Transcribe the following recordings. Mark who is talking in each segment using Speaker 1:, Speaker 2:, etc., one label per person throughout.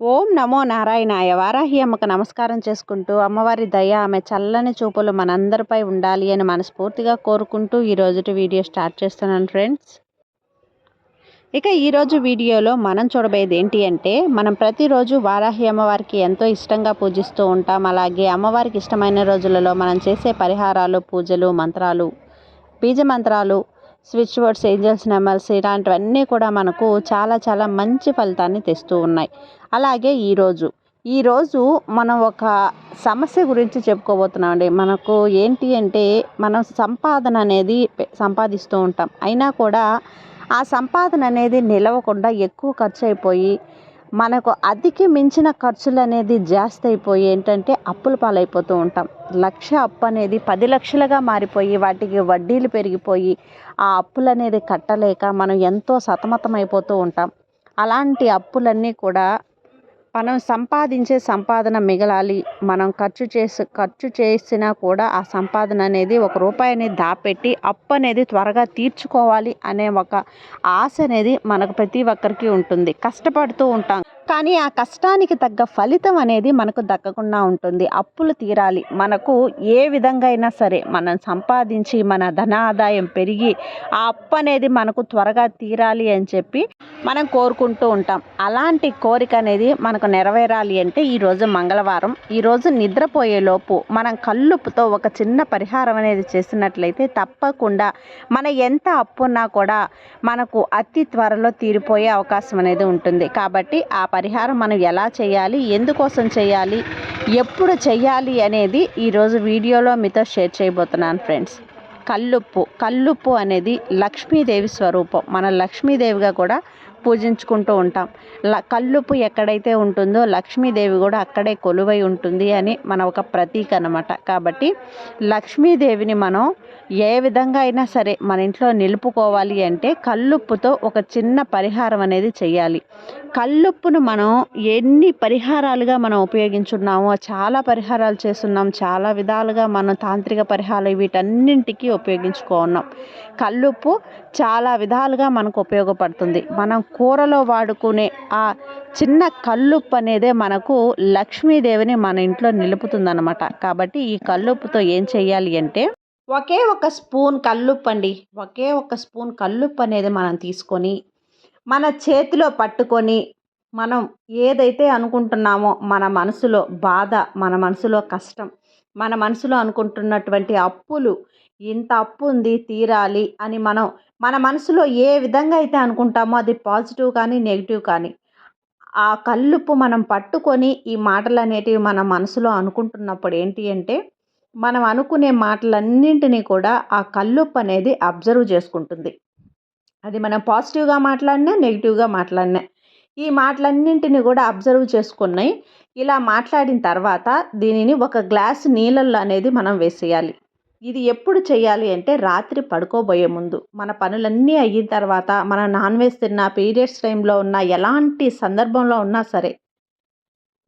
Speaker 1: ఓం నమో నారాయణాయ వారాహి అమ్మకు నమస్కారం చేసుకుంటూ అమ్మవారి దయ ఆమె చల్లని చూపులు మనందరిపై ఉండాలి అని మనస్ఫూర్తిగా కోరుకుంటూ ఈరోజు వీడియో స్టార్ట్ చేస్తున్నాను ఫ్రెండ్స్. ఇక ఈరోజు వీడియోలో మనం చూడబోయేది ఏంటి అంటే మనం ప్రతిరోజు వారాహి అమ్మవారికి ఎంతో ఇష్టంగా పూజిస్తూ ఉంటాం. అలాగే అమ్మవారికి ఇష్టమైన రోజులలో మనం చేసే పరిహారాలు పూజలు మంత్రాలు బీజ మంత్రాలు స్విచ్ బోర్డ్స్ ఏంజల్స్ నెంబర్స్ ఇలాంటివన్నీ కూడా మనకు చాలా చాలా మంచి ఫలితాన్ని తెస్తూ ఉన్నాయి. అలాగే ఈరోజు ఈరోజు మనం ఒక సమస్య గురించి చెప్పుకోబోతున్నామండి. మనకు ఏంటి అంటే మనం సంపాదన అనేది సంపాదిస్తూ ఉంటాం. అయినా కూడా ఆ సంపాదన అనేది నిలవకుండా ఎక్కువ ఖర్చు అయిపోయి మనకు అతికి మించిన ఖర్చులు అనేది జాస్తి అయిపోయి ఏంటంటే అప్పుల పాలైపోతూ ఉంటాం. లక్ష అప్పు అనేది పది లక్షలుగా మారిపోయి వాటికి వడ్డీలు పెరిగిపోయి ఆ అప్పులు అనేది కట్టలేక మనం ఎంతో సతమతం అయిపోతూ ఉంటాం. అలాంటి అప్పులన్నీ కూడా మనం సంపాదించే సంపాదన మిగలాలి మనం ఖర్చు చేసి ఖర్చు చేసినా కూడా ఆ సంపాదన అనేది ఒక రూపాయిని దాపెట్టి అప్పు అనేది త్వరగా తీర్చుకోవాలి అనే ఒక ఆశ అనేది మనకు ప్రతి ఒక్కరికి ఉంటుంది. కష్టపడుతూ ఉంటాం. కానీ ఆ కష్టానికి తగ్గ ఫలితం అనేది మనకు దక్కకుండా ఉంటుంది. అప్పులు తీరాలి. మనకు ఏ విధంగా అయినా సరే మనం సంపాదించి మన ధన ఆదాయం పెరిగి ఆ అప్పు అనేది మనకు త్వరగా తీరాలి అని చెప్పి మనం కోరుకుంటూ ఉంటాం. అలాంటి కోరిక అనేది మనకు నెరవేరాలి అంటే ఈరోజు మంగళవారం. ఈరోజు నిద్రపోయేలోపు మనం కల్లుపుతో ఒక చిన్న పరిహారం అనేది చేసినట్లయితే తప్పకుండా మన ఎంత అప్పున్నా కూడా మనకు అతి త్వరలో తీరిపోయే అవకాశం అనేది ఉంటుంది. కాబట్టి ఆ పరిహారం మనం ఎలా చేయాలి? ఎందుకోసం చేయాలి? ఎప్పుడు చేయాలి అనేది ఈరోజు వీడియోలో మీతో షేర్ చేయబోతున్నాను ఫ్రెండ్స్. కల్లుప్పు. కల్లుప్పు అనేది లక్ష్మీదేవి స్వరూపం. మన లక్ష్మీదేవిగా కూడా పూజించుకుంటూ ఉంటాం. కల్లుప్పు ఎక్కడైతే ఉంటుందో లక్ష్మీదేవి కూడా అక్కడే కొలువై ఉంటుంది అని మన ఒక ప్రతీక అనమాట కాబట్టి లక్ష్మీదేవిని మనం ఏ విధంగా అయినా సరే మన ఇంట్లో నిలుపుకోవాలి అంటే కల్లుప్పుతో ఒక చిన్న పరిహారం అనేది చేయాలి కల్లుప్పును మనం ఎన్ని పరిహారాలుగా మనం ఉపయోగించున్నామో చాలా పరిహారాలు చేస్తున్నాం చాలా విధాలుగా మనం తాంత్రిక పరిహారాలు వీటన్నింటికి ఉపయోగించుకున్నాం. కల్లుప్పు చాలా విధాలుగా మనకు ఉపయోగపడుతుంది. మనం కూరలో వాడుకునే ఆ చిన్న కల్లుప్పు అనేదే మనకు లక్ష్మీదేవిని మన ఇంట్లో నిలుపుతుందన్నమాట. కాబట్టి ఈ కల్లుప్పుతో ఏం చేయాలి అంటే ఒకే ఒక స్పూన్ కల్లుప్పు అండి. ఒకే ఒక స్పూన్ కల్లుప్పు అనేది మనం తీసుకొని మన చేతిలో పట్టుకొని మనం ఏదైతే అనుకుంటున్నామో మన మనసులో బాధ మన మనసులో కష్టం మన మనసులో అనుకుంటున్నటువంటి అప్పులు ఇంత అప్పు ఉంది తీరాలి అని మనం మన మనసులో ఏ విధంగా అయితే అనుకుంటామో అది పాజిటివ్ కానీ నెగిటివ్ కానీ ఆ కల్లుప్పు మనం పట్టుకొని ఈ మాటలు అనేటివి మన మనసులో అనుకుంటున్నప్పుడు ఏంటి అంటే మనం అనుకునే మాటలన్నింటినీ కూడా ఆ కల్లుప్పు అనేది అబ్జర్వ్ చేసుకుంటుంది. అది మనం పాజిటివ్గా మాట్లాడినా నెగిటివ్గా మాట్లాడినా ఈ మాటలన్నింటినీ కూడా అబ్జర్వ్ చేసుకున్నాయి. ఇలా మాట్లాడిన తర్వాత దీనిని ఒక గ్లాస్ నీళ్ళల్లో అనేది మనం వేసేయాలి. ఇది ఎప్పుడు చేయాలి అంటే రాత్రి పడుకోబోయే ముందు. మన పనులన్నీ అయిన తర్వాత మన నాన్ వెజ్ తిన్న పీరియడ్స్ టైంలో ఉన్న ఎలాంటి సందర్భంలో ఉన్నా సరే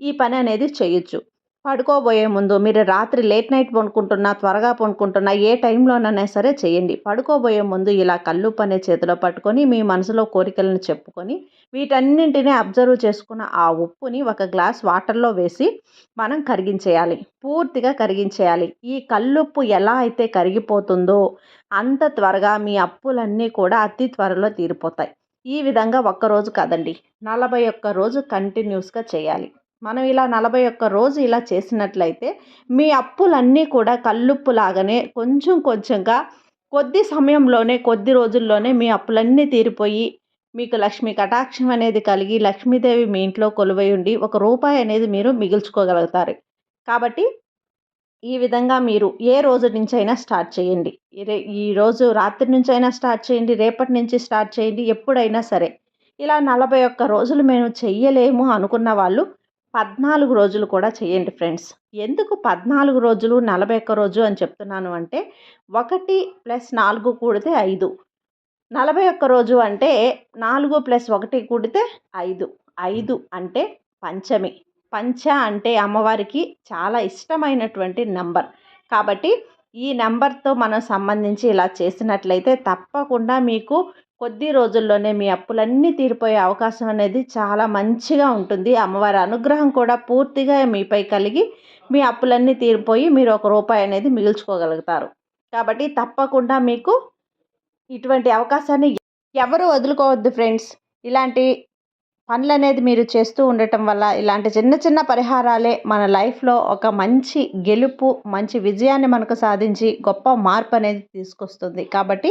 Speaker 1: ఈ పని అనేది చేయొచ్చు. పడుకోబోయే ముందు మీరు రాత్రి లేట్ నైట్ పండుకుంటున్నా త్వరగా పండుకుంటున్నా ఏ టైంలోనైనా సరే చేయండి. పడుకోబోయే ముందు ఇలా కళ్ళు పనే చేతిలో పట్టుకొని మీ మనసులో కోరికలను చెప్పుకొని వీటన్నింటినీ అబ్జర్వ్ చేసుకున్న ఆ ఉప్పుని ఒక గ్లాస్ వాటర్లో వేసి మనం కరిగించేయాలి. పూర్తిగా కరిగించేయాలి. ఈ కల్లుప్పు ఎలా అయితే కరిగిపోతుందో అంత త్వరగా మీ అప్పులన్నీ కూడా అతి త్వరలో తీరిపోతాయి. ఈ విధంగా ఒక్కరోజు కాదండి నలభై ఒక్క రోజు కంటిన్యూస్గా చేయాలి. మనం ఇలా నలభై ఒక్క రోజు ఇలా చేసినట్లయితే మీ అప్పులన్నీ కూడా కల్లుప్పు లాగానే కొంచెం కొంచెంగా కొద్ది సమయంలోనే కొద్ది రోజుల్లోనే మీ అప్పులన్నీ తీరిపోయి మీకు లక్ష్మీ కటాక్షం అనేది కలిగి లక్ష్మీదేవి మీ ఇంట్లో కొలువై ఉండి ఒక రూపాయి అనేది మీరు మిగుల్చుకోగలుగుతారు. కాబట్టి ఈ విధంగా మీరు ఏ రోజు నుంచి అయినా స్టార్ట్ చేయండి. ఈ రోజు రాత్రి నుంచైనా స్టార్ట్ చేయండి రేపటి నుంచి స్టార్ట్ చేయండి ఎప్పుడైనా సరే. ఇలా నలభై ఒక్క రోజులు మేము చెయ్యలేము అనుకున్న వాళ్ళు పద్నాలుగు రోజులు కూడా చేయండి ఫ్రెండ్స్. ఎందుకు పద్నాలుగు రోజులు నలభై ఒక్క రోజు అని చెప్తున్నాను అంటే ఒకటి ప్లస్ నాలుగు కూడితే ఐదు. నలభై ఒక్క రోజు అంటే నాలుగు ప్లస్ ఒకటి కూడితే ఐదు. ఐదు అంటే పంచమి. పంచ అంటే అమ్మవారికి చాలా ఇష్టమైనటువంటి నంబర్. కాబట్టి ఈ నెంబర్తో మనం సంబంధించి ఇలా చేసినట్లయితే తప్పకుండా మీకు కొద్ది రోజుల్లోనే మీ అప్పులన్నీ తీరిపోయే అవకాశం అనేది చాలా మంచిగా ఉంటుంది. అమ్మవారి అనుగ్రహం కూడా పూర్తిగా మీపై కలిగి మీ అప్పులన్నీ తీరిపోయి మీరు ఒక రూపాయి అనేది మిగుల్చుకోగలుగుతారు. కాబట్టి తప్పకుండా మీకు ఇటువంటి అవకాశాన్ని ఎవరు వదులుకోవద్దు ఫ్రెండ్స్. ఇలాంటి పనులు అనేది మీరు చేస్తూ ఉండటం వల్ల ఇలాంటి చిన్న చిన్న పరిహారాలే మన లైఫ్లో ఒక మంచి గెలుపు మంచి విజయాన్ని మనకు సాధించి గొప్ప మార్పు అనేది తీసుకొస్తుంది. కాబట్టి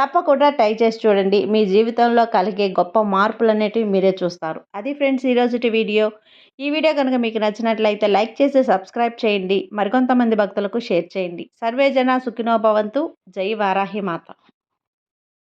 Speaker 1: తప్పకుండా ట్రై చేసి చూడండి. మీ జీవితంలో కలిగే గొప్ప మార్పులు అనేటివి మీరే చూస్తారు. అది ఫ్రెండ్స్ ఈరోజుటి వీడియో. ఈ వీడియో కనుక మీకు నచ్చినట్లయితే లైక్ చేసి సబ్స్క్రైబ్ చేయండి. మరికొంతమంది భక్తులకు షేర్ చేయండి. సర్వే జన సుఖినోభవంతు జై వారాహి మాత.